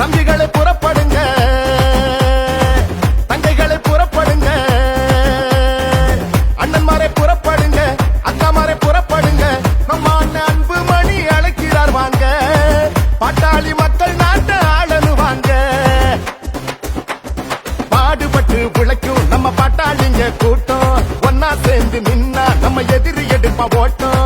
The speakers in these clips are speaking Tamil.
தம்பிகளை புறப்படுங்க. தங்கைகளை புறப்படுங்க. அண்ணன்மாரை புறப்படுங்க அக்காமாரை புறப்படுங்க. நம்ம அண்ணன் அன்பு மணி அழைக்கிறார் வாங்க. பாட்டாளி மக்கள் நாட்டை ஆளனு வாங்க. பாடுபட்டு உழைக்கும் நம்ம பாட்டாளிங்க கூட்டம். ஒன்னா சேர்ந்து நின்னா நம்ம எதிரி எடுப்பா ஓட்டம்.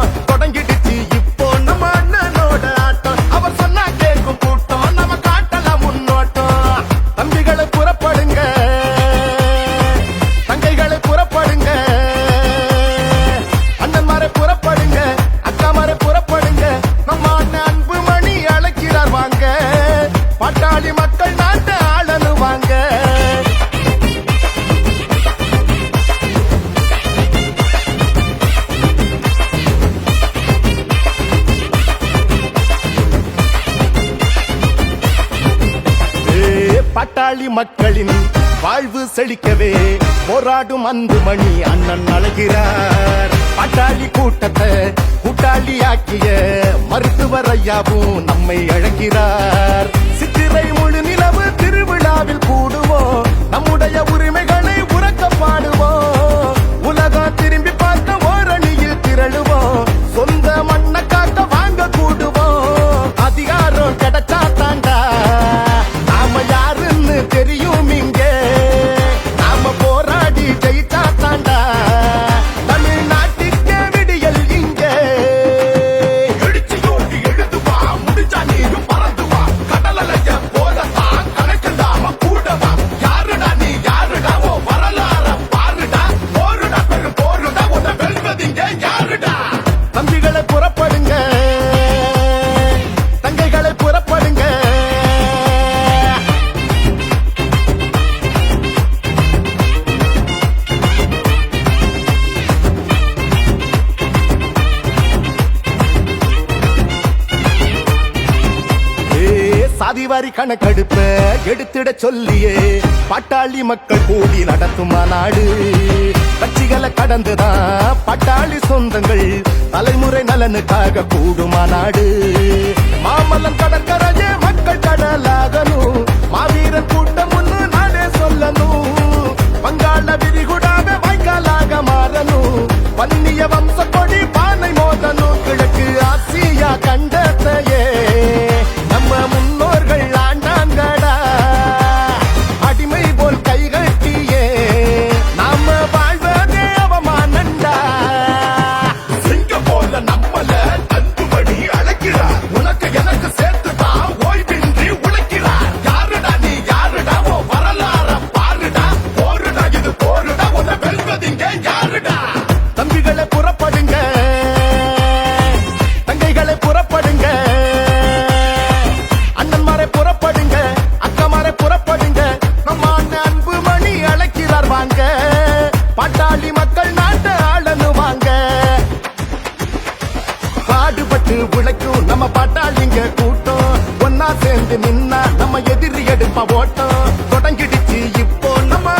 மக்களின் வாழ்வு செழிக்கவே போராடும் அன்பு மணி அண்ணன் அழகிறார். பட்டாளி கூட்டத்தை கூட்டாளி ஆக்கிய மருத்துவர் ஐயாவும் நம்மை அழைக்கிறார் சாதிவாரி கணக்கெடுப்ப எடுத்திட சொல்லியே. பாட்டாளி மக்கள் கூடி நடத்தும் மாநாடு. கட்சிகளை கடந்துதான் பாட்டாளி சொந்தங்கள். தலைமுறை நலனுக்காக கூடும் மாநாடு. பாடுபட்டு உழைக்கும் நம்ம பாட்டாளிங்க கூட்டம். ஒன்னா சேர்ந்து நின்னா நம்ம எதிரி எடுப்ப ஓட்டம். தொடங்கிடுச்சு இப்போ நம்ம